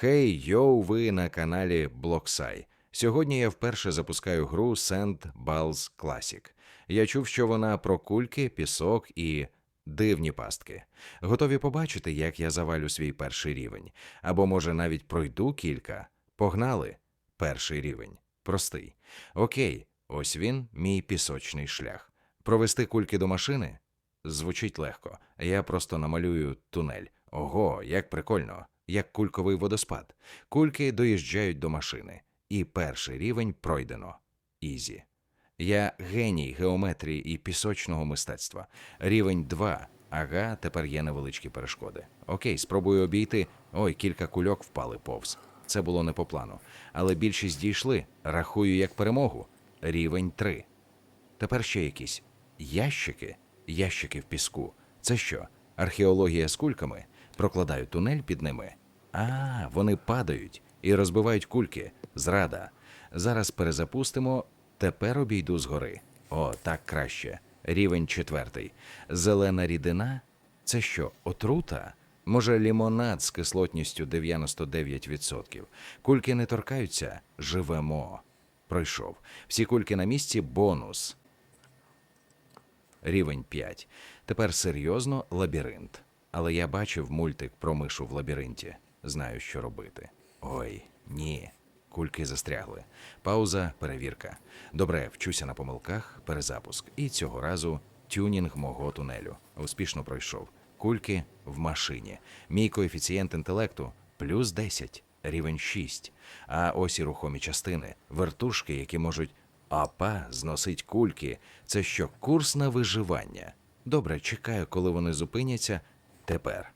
Хей, йоу, ви на каналі Блоксай. Сьогодні я вперше запускаю гру Sand Balls Classic. Я чув, що вона про кульки, пісок і дивні пастки. Готові побачити, як я завалю свій перший рівень. Або, може, навіть пройду кілька. Погнали. Перший рівень. Простий. Окей, ось він, мій пісочний шлях. Провести кульки до машини? Звучить легко. Я просто намалюю тунель. Ого, як прикольно, як кульковий водоспад. Кульки доїжджають до машини. І перший рівень пройдено. Ізі. Я геній геометрії і пісочного мистецтва. Рівень 2. Ага, тепер є невеличкі перешкоди. Окей, спробую обійти. Ой, кілька кульок впали повз. Це було не по плану. Але більшість дійшли. Рахую як перемогу. Рівень 3. Тепер ще якісь ящики, ящики в піску. Це що? Археологія з кульками? Прокладаю тунель під ними. А, вони падають і розбивають кульки. Зрада. Зараз перезапустимо. Тепер обійду згори. О, так краще. Рівень четвертий. Зелена рідина? Це що, отрута? Може, лімонад з кислотністю 99%. Кульки не торкаються, живемо. Пройшов. Всі кульки на місці бонус. Рівень 5. Тепер серйозно лабіринт. Але я бачив мультик про мишу в лабіринті. Знаю, що робити. Ой, ні. Кульки застрягли. Пауза, перевірка. Добре, вчуся на помилках, перезапуск. І цього разу тюнінг мого тунелю. Успішно пройшов. Кульки в машині. Мій коефіцієнт інтелекту плюс 10, рівень 6. А ось і рухомі частини, вертушки, які можуть Апа зносить кульки. Це що, курс на виживання? Добре, чекаю, коли вони зупиняться. Тепер.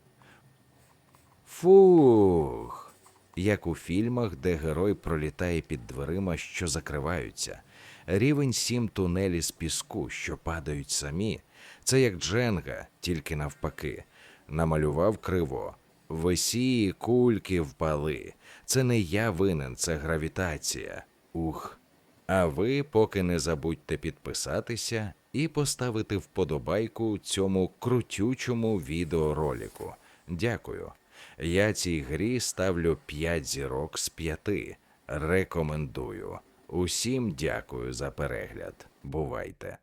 Фух. Як у фільмах, де герой пролітає під дверима, що закриваються. Рівень 7 тунелі з піску, що падають самі. Це як Дженга, тільки навпаки. Намалював криво. Весії кульки впали. Це не я винен, це гравітація. Ух. А ви поки не забудьте підписатися і поставити вподобайку цьому крутючому відеоролику. Дякую. Я цій грі ставлю 5 зірок з 5. Рекомендую. Усім дякую за перегляд. Бувайте!